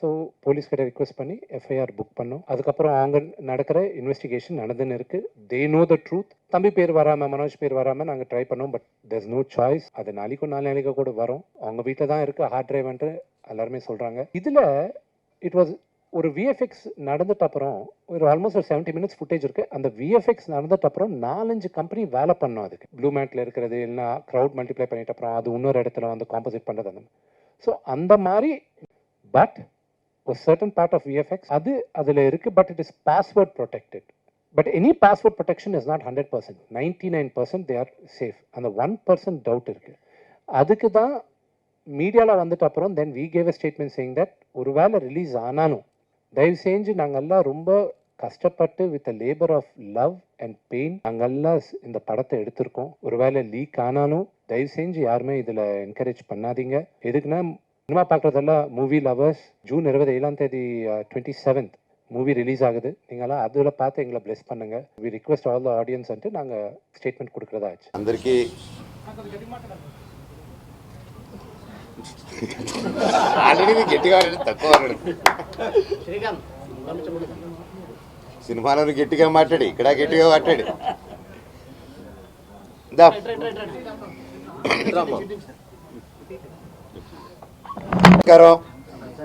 So police கிட்ட request பண்ணி FIR book பண்ணோம். அதுக்கப்புறம் அவங்க நடக்கிற இன்வெஸ்டிகேஷன் நடந்துன்னு இருக்குது தே நோ த ட்ரூத் தம்பி பேர் வராமல் மனோஜ் பேர் வராமல் நாங்கள் ட்ரை பண்ணோம் பட் there's நோ சாய்ஸ் அது நாளைக்கும் நாலு நாளைக்கு கூட வரும். அவங்க வீட்டில் தான் இருக்குது ஹார்ட் டிரைவ்ன்ட்டு எல்லாருமே சொல்கிறாங்க இதில் இட் வாஸ் ஒரு விஎஃப்எக்ஸ் நடந்துட்ட அப்புறம் ஒரு ஆல்மோஸ்ட் ஒரு செவன்ட்டி மினிட்ஸ் ஃபுட்டேஜ் இருக்குது அந்த விஎஃப்எக்ஸ் நடந்துட்ட அப்புறம் நாலஞ்சு கம்பெனி வேலை பண்ணோம் அதுக்கு. ப்ளூ மேட்டில் இருக்கிறது இல்லைன்னா க்ரௌட் மல்டிப்ளை பண்ணிட்ட அப்புறம் அது இன்னொரு இடத்துல வந்து காம்போசிட் பண்ணுறது அந்த ஸோ அந்த மாதிரி but certain part of VFX அது அதில் இருக்குது but it is password protected but any password protection is not hundred percent ninety nine percent they are safe அந்த ஒன் பர்சன்ட் டவுட் இருக்குது அதுக்கு தான் மீடியாவில் வந்துட்ட அப்புறம் then we gave statement saying that ஒரு வேளை ரிலீஸ் ஆனாலும் தயவு செஞ்சு நாங்கெல்லாம் ரொம்ப கஷ்டப்பட்டு with labour of love and pain நாங்கெல்லாம் இந்த படத்தை எடுத்திருக்கோம். ஒருவேளை லீக் ஆனாலும் தயவு செஞ்சு யாருமே இதில் என்கரேஜ் பண்ணாதீங்க. எதுக்குன்னா சினிமா பார்க்குறதெல்லாம் மூவி லவர்ஸ் ஜூன் இருபது ஏழாம் தேதி டுவெண்ட்டி செவன்த் மூவி ரிலீஸ் ஆகுது நீங்களாம் அதில் பார்த்து எங்களை bless பண்ணுங்க we request all the audience வந்துட்டு நாங்கள் ஸ்டேட்மெண்ட் கொடுக்குறதா ஆச்சு అందరికీ ఆల్రెడీ మీకు గట్టిగా మాట్లాడి తక్కువ మాట్లాడు సినిమాలో గట్టిగా మాట్లాడి ఇక్కడ గట్టిగా మాట్లాడి దా. నమస్కారం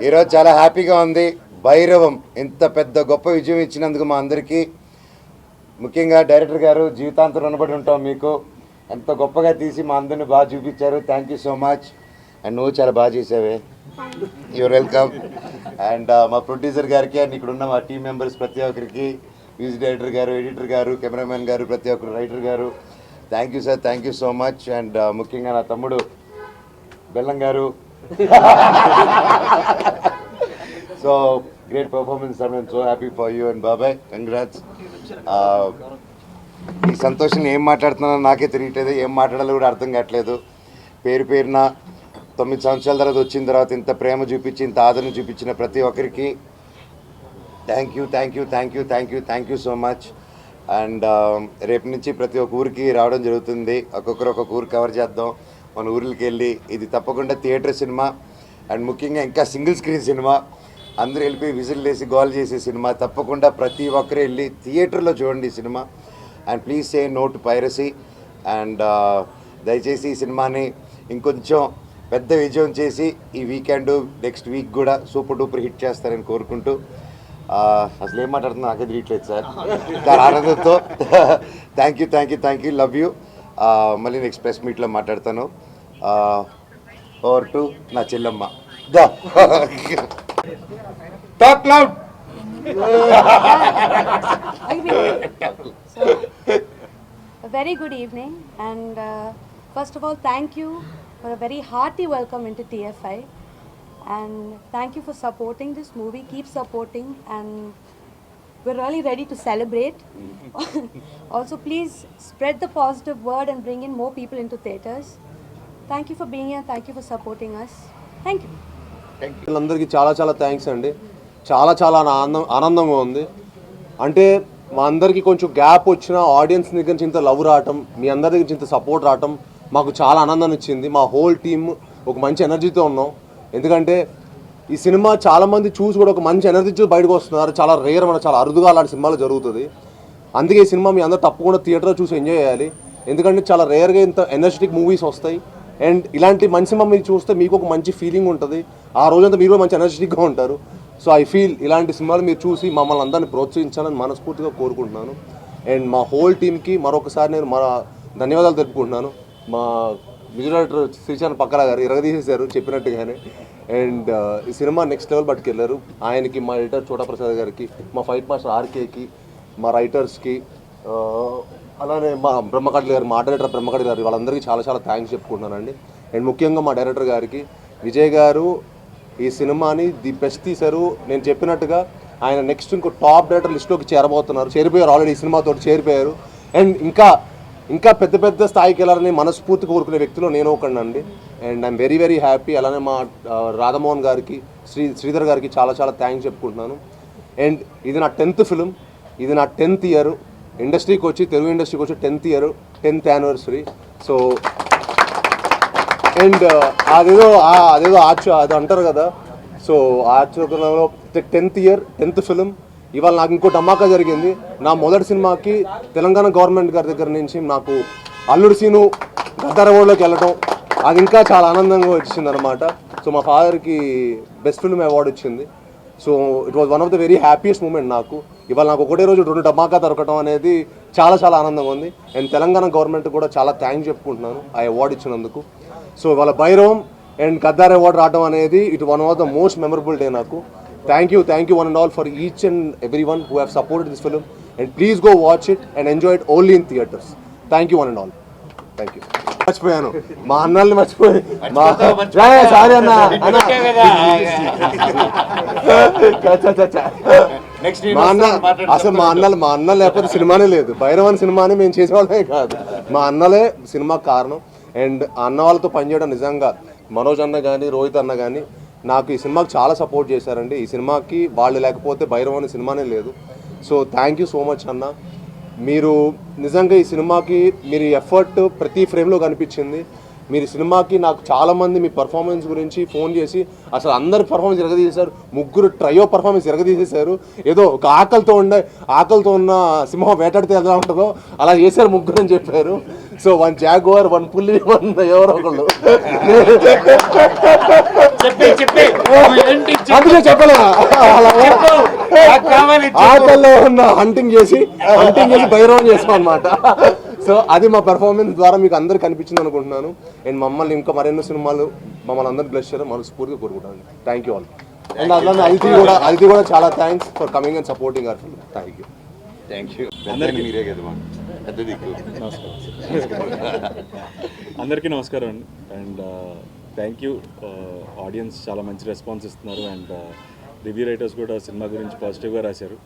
ఈరోజు చాలా హ్యాపీగా ఉంది. భైరవం ఇంత పెద్ద గొప్ప విజయం ఇచ్చినందుకు మా అందరికీ. ముఖ్యంగా డైరెక్టర్ గారు జీవితాంతం రుణపడి ఉంటాం మీకు. ఎంత గొప్పగా తీసి మా అందరిని బాగా చూపించారు. Thank you so much and నువ్వు చాలా బాగా చేసావే. యువర్ వెల్కమ్ అండ్ మా ప్రొడ్యూసర్ గారికి అండ్ ఇక్కడ ఉన్న మా టీం మెంబర్స్ ప్రతి ఒక్కరికి మ్యూజిక్ డైరెక్టర్ గారు ఎడిటర్ గారు కెమెరామెన్ గారు ప్రతి ఒక్కరు రైటర్ గారు thank you sir thank you so much and ముఖ్యంగా నా తమ్ముడు బెల్లం గారు సో గ్రేట్ పర్ఫార్మెన్స్ సార్ నేను so happy for you and బాబాయ్ కంగ్రాట్స్ ఈ సంతోషం ఏం మాట్లాడుతున్నానో నాకే తెలియట్లేదు. ఏం మాట్లాడాలో కూడా అర్థం కావట్లేదు. పేరు పేరున తొమ్మిది సంవత్సరాల తర్వాత వచ్చిన తర్వాత ఇంత ప్రేమ చూపించి ఇంత ఆదరణ చూపించిన ప్రతి ఒక్కరికి thank you thank you thank you thank you thank you so much and రేపు నుంచి ప్రతి ఒక్క ఊరికి రావడం జరుగుతుంది. ఒక్కొక్కరు ఒక్కొక్క ఊరు కవర్ చేద్దాం. మన ఊర్లకి వెళ్ళి ఇది తప్పకుండా థియేటర్ సినిమా అండ్ ముఖ్యంగా ఇంకా సింగిల్ స్క్రీన్ సినిమా. అందరూ వెళ్ళిపోయి విజిల్ వేసి గోల్ చేసే సినిమా. తప్పకుండా ప్రతి ఒక్కరు వెళ్ళి థియేటర్లో చూడండి ఈ cinema. And please say no to piracy. And దయచేసి ఈ సినిమాని ఇంకొంచెం పెద్ద విజయం చేసి ఈ వీకెండ్ నెక్స్ట్ వీక్ కూడా సూపర్ డూపర్ హిట్ చేస్తారని కోరుకుంటూ అసలు ఏం మాట్లాడుతున్నా నాకే తెలియట్లేదు సార్. దాని ఆనందంతో. Thank you thank you thank you love you. మళ్ళీ ఎక్స్ప్రెస్ మీట్లో మాట్లాడతాను. ఓవర్ టు నా చెల్లమ్మ. Very good evening and first of all thank you for a very hearty welcome into TFI and thank you for supporting this movie keep supporting and we're really ready to celebrate. also, please spread the positive word and bring in more people into theaters. Thank you for being here. Thank you for supporting us. Thank you. వీళ్ళందరికీ చాలా చాలా thanks అండి చాలా చాలా ఆనందం ఆనందంగా ఉంది అంటే మా అందరికీ కొంచెం గ్యాప్ వచ్చిన ఆడియన్స్ దగ్గర నుంచి ఇంత లవ్ రావటం మీ అందరి దగ్గర నుంచి ఇంత సపోర్ట్ రావటం మాకు చాలా ఆనందాన్ని ఇచ్చింది మా హోల్ టీమ్ ఒక మంచి ఎనర్జీతో ఉన్నాం ఎందుకంటే ఈ సినిమా చాలా మంది చూసి కూడా ఒక మంచి ఎనర్జీ బయటకు వస్తున్నారు. చాలా రేర్ మన చాలా అరుదుగా అలాంటి సినిమాలు జరుగుతుంది. అందుకే ఈ సినిమా మీ అందరూ తప్పకుండా థియేటర్లో చూసి ఎంజాయ్ చేయాలి. ఎందుకంటే చాలా రేర్గా ఇంత ఎనర్జెటిక్ మూవీస్ వస్తాయి. అండ్ ఇలాంటి మంచి సినిమా మీరు చూస్తే మీకు ఒక మంచి ఫీలింగ్ ఉంటుంది. ఆ రోజంతా మీరు మంచి ఎనర్జెటిక్గా ఉంటారు. సో ఐ ఫీల్ ఇలాంటి సినిమాలు మీరు చూసి మమ్మల్ని అందరిని ప్రోత్సహించాలని మనస్ఫూర్తిగా కోరుకుంటున్నాను. అండ్ మా హోల్ టీమ్కి మరొకసారి నేను మా ధన్యవాదాలు తెలుపుకుంటున్నాను. మా మ్యూజిక్ శ్రీశాంత్ పక్కల గారు ఇరగదీసేశారు చెప్పినట్టుగానే. అండ్ ఈ సినిమా నెక్స్ట్ లెవెల్ పట్టుకెళ్ళారు ఆయనకి మా ఎడిటర్ చోటా ప్రసాద్ గారికి మా ఫైట్ మాస్టర్ ఆర్కేకి మా రైటర్స్కి అలానే మా బ్రహ్మకడ్లి గారు మా డైరెక్టర్ బ్రహ్మకడ్లి గారు వాళ్ళందరికీ చాలా చాలా థ్యాంక్స్ చెప్పుకుంటున్నానండి. అండ్ ముఖ్యంగా మా డైరెక్టర్ గారికి విజయ్ గారు ఈ సినిమాని ది బెస్ట్ తీశారు. నేను చెప్పినట్టుగా ఆయన నెక్స్ట్ ఇంకో టాప్ డైరెక్టర్ లిస్ట్లోకి చేరబోతున్నారు. చేరిపోయారు ఆల్రెడీ ఈ సినిమాతో చేరిపోయారు. అండ్ ఇంకా ఇంకా పెద్ద పెద్ద స్థాయికి వెళ్ళాలని మనస్ఫూర్తి కోరుకునే వ్యక్తిలో నేను ఒకనండి and I'm very very happy అలానే మా రాధమోహన్ గారికి శ్రీ శ్రీధర్ గారికి చాలా చాలా థ్యాంక్స్ చెప్పుకుంటున్నాను. అండ్ ఇది నా టెన్త్ ఫిలిం ఇది నా టెన్త్ ఇయర్ ఇండస్ట్రీకి వచ్చి తెలుగు ఇండస్ట్రీకి వచ్చి tenth year tenth anniversary so and అదేదో అదేదో ఆచు అది అంటారు కదా సో ఆచరణలో టెన్త్ ఇయర్ టెన్త్ ఫిలిం ఇవాళ నాకు ఇంకో డమాకా జరిగింది. నా మొదటి సినిమాకి తెలంగాణ గవర్నమెంట్ గారి దగ్గర నుంచి నాకు అల్లుడు సీను గద్దర అవార్డులోకి వెళ్ళడం అది ఇంకా చాలా ఆనందంగా వచ్చింది అనమాట సో మా ఫాదర్కి బెస్ట్ ఫిల్మ్ అవార్డు వచ్చింది so it was one of the very happiest moment నాకు. ఇవాళ నాకు ఒకటే రోజు రెండు డమాకా దొరకడం అనేది చాలా చాలా ఆనందంగా ఉంది. అండ్ తెలంగాణ గవర్నమెంట్ కూడా చాలా థ్యాంక్స్ చెప్పుకుంటున్నాను ఆ అవార్డు ఇచ్చినందుకు. సో ఇవాళ భైరవం అండ్ గద్దార్ అవార్డు రావడం అనేది it one of the most memorable day నాకు. Thank you thank you one and all for each and every one who have supported this film and please go watch it and enjoy it only in theatres thank you one and all thank you మర్చిపోయాను. మా అన్నల్ని మర్చిపోయి sorry అన్న. మా అన్న అసలు మా అన్నలు మా అన్న లేకపోతే సినిమానే లేదు. భైరవన్ సినిమాని మేము చేసేవాళ్ళమే కాదు. మా అన్నలే సినిమా కారణం. అండ్ అన్న వాళ్ళతో పనిచేయడం నిజంగా మనోజ్ అన్న కానీ రోహిత్ అన్న కానీ నాకు ఈ సినిమాకి చాలా సపోర్ట్ చేశారండి. ఈ సినిమాకి వాళ్ళు లేకపోతే భైరవన్ సినిమానే లేదు. So thank you so much అన్న. మీరు నిజంగా ఈ సినిమాకి మీరు ఎఫర్ట్ ప్రతి ఫ్రేమ్లో కనిపించింది. మీరు సినిమాకి నాకు చాలా మంది మీ పర్ఫార్మెన్స్ గురించి ఫోన్ చేసి అసలు అందరి పర్ఫార్మెన్స్ ఎరగదీసేశారు ముగ్గురు ట్రయో పర్ఫార్మెన్స్ ఎరగదీసేశారు ఏదో ఒక ఆకలితో ఉండే ఆకలితో ఉన్న సింహం వేటాడితే ఎలా ఉంటుందో అలా చేశారు ముగ్గురు అని చెప్పారు. సో వన్ జాగ్వార్ వన్ పుల్లి వన్ ఎవరో ఒకళ్ళు. అందుకే చెప్పలే ఆటల్లో ఉన్న హంటింగ్ చేసి హంటింగ్ చేసి బైరవం చేసాం అనమాట సో అది మా పెర్ఫార్మెన్స్ ద్వారా మీకు అందరికి కనిపించింది అనుకుంటున్నాను. అండ్ మమ్మల్ని ఇంకా మరెన్నో సినిమాలు మమ్మల్ని అందరు బ్లెస్ చేయడం మనస్ఫూర్తిగా కోరుకుంటాను థ్యాంక్ యూ ఆల్ అండ్ అలానే అదితి కూడా అదితి కూడా చాలా thanks for coming and supporting our film thank you thank you పెద్ద మీరే కదా పెద్ద దిక్కు. అందరికీ నమస్కారం అండి. అండ్ థ్యాంక్ యూ ఆడియన్స్ చాలా మంచి రెస్పాన్స్ ఇస్తున్నారు. అండ్ రివ్యూ రైటర్స్ కూడా సినిమా గురించి పాజిటివ్గా రాశారు.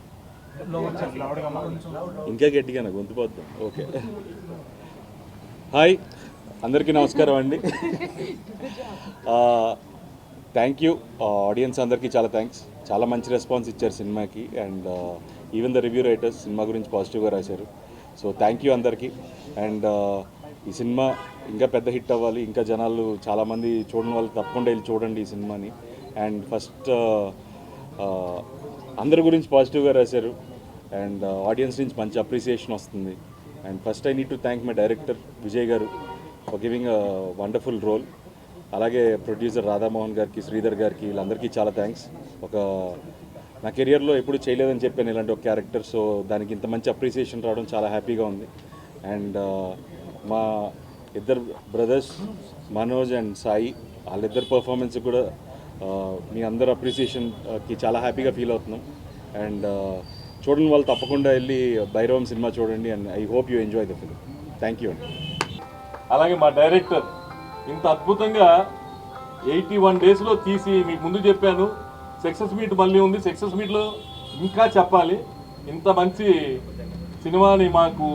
ఇంకా గట్టిగా నాకు గొంతు పోద్దాం? ఓకే. హాయ్. అందరికీ నమస్కారం అండి. థ్యాంక్ యూ ఆడియన్స్ అందరికీ చాలా థ్యాంక్స్ చాలా మంచి రెస్పాన్స్ ఇచ్చారు సినిమాకి. And even the review writers cinema గురించి పాజిటివ్గా రాశారు. సో థ్యాంక్ యూ అందరికీ. అండ్ ఈ సినిమా ఇంకా పెద్ద హిట్ అవ్వాలి. ఇంకా జనాలు చాలామంది చూడని వాళ్ళు తప్పకుండా వెళ్ళి చూడండి ఈ సినిమాని. అండ్ ఫస్ట్ అందరి గురించి పాజిటివ్గా రాశారు. అండ్ uh, ఆడియన్స్ నుంచి మంచి అప్రిసియేషన్ వస్తుంది. And first I need to thank my director Vijay గారు for giving a wonderful role. అలాగే ప్రొడ్యూసర్ రాధామోహన్ గారికి శ్రీధర్ గారికి వీళ్ళందరికీ చాలా థ్యాంక్స్ ఒక నా కెరియర్లో ఎప్పుడు చేయలేదని చెప్పాను ఇలాంటి ఒక క్యారెక్టర్ సో దానికి ఇంత మంచి అప్రిసియేషన్ రావడం చాలా హ్యాపీగా ఉంది. అండ్ uh, మా ఇద్దరు బ్రదర్స్ మనోజ్ అండ్ సాయి వాళ్ళిద్దరు పర్ఫార్మెన్స్ కూడా మీ అందరు అప్రిసియేషన్కి చాలా హ్యాపీగా ఫీల్ అవుతున్నాం. అండ్ చూడని వాళ్ళు తప్పకుండా వెళ్ళి భైరవం సినిమా చూడండి and I hope you enjoy the film thank you అండి. అలాగే మా డైరెక్టర్ ఇంత అద్భుతంగా ఎయిటీ వన్ డేస్లో తీసి మీకు ముందు చెప్పాను. సక్సెస్ మీట్ మళ్ళీ ఉంది. సక్సెస్ మీట్లో ఇంకా చెప్పాలి. ఇంత మంచి సినిమాని మాకు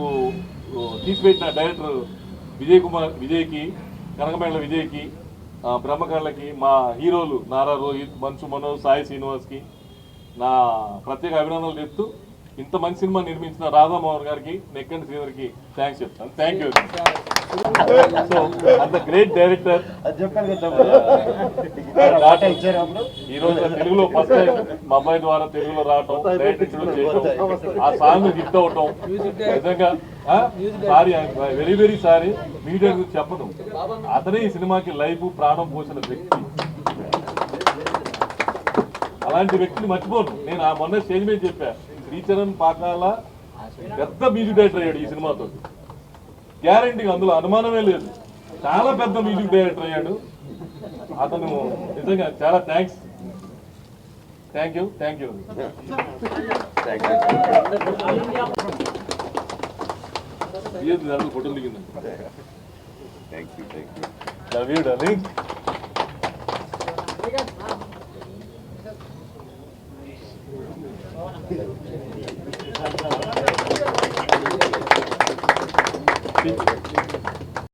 తీసిపెట్టిన డైరెక్టర్ విజయ్ కుమార్ విజయ్కి కనకమేళ విజయ్కి ఆ, బ్రహ్మకళ్ళకి మా హీరోలు నారా రోహిత్ మంచు మనోజ్ సాయి శ్రీనివాస్కి నా ప్రత్యేక అభినందనలు చెప్తూ ఇంత మంచి సినిమా నిర్మించిన రాధామోహన్ గారికి నెక్కండి శ్రీధర్కి థ్యాంక్స్ చెప్తాను. థ్యాంక్ యూ సో అంత గ్రేట్ డైరెక్టర్ ఈ రోజు తెలుగులో ఫస్ట్ టైం మా అబ్బాయి ద్వారా తెలుగులో రావటం డైరెక్ట్ చేయటం ఆ సాంగ్ హిట్ అవటం నిజంగా sorry very very sorry media గురించి చెప్పను. అతనే ఈ సినిమాకి లైఫ్ ప్రాణం పోసిన వ్యక్తి. అలాంటి వ్యక్తిని మర్చిపోను. నేను ఆ మొన్న స్టేజ్ మీద చెప్పా. శ్రీచరణ్ పాకాల పెద్ద మ్యూజిక్ డైరెక్టర్ అయ్యాడు ఈ సినిమాతో. గ్యారంటీ అందులో అనుమానమే లేదు. చాలా పెద్ద మ్యూజిక్ డైరెక్టర్ అయ్యాడు. అతను నిజంగా చాలా thanks. Thank you thank you. ఫోటోలు దిగింది. Thank you thank you love you darling. Gracias.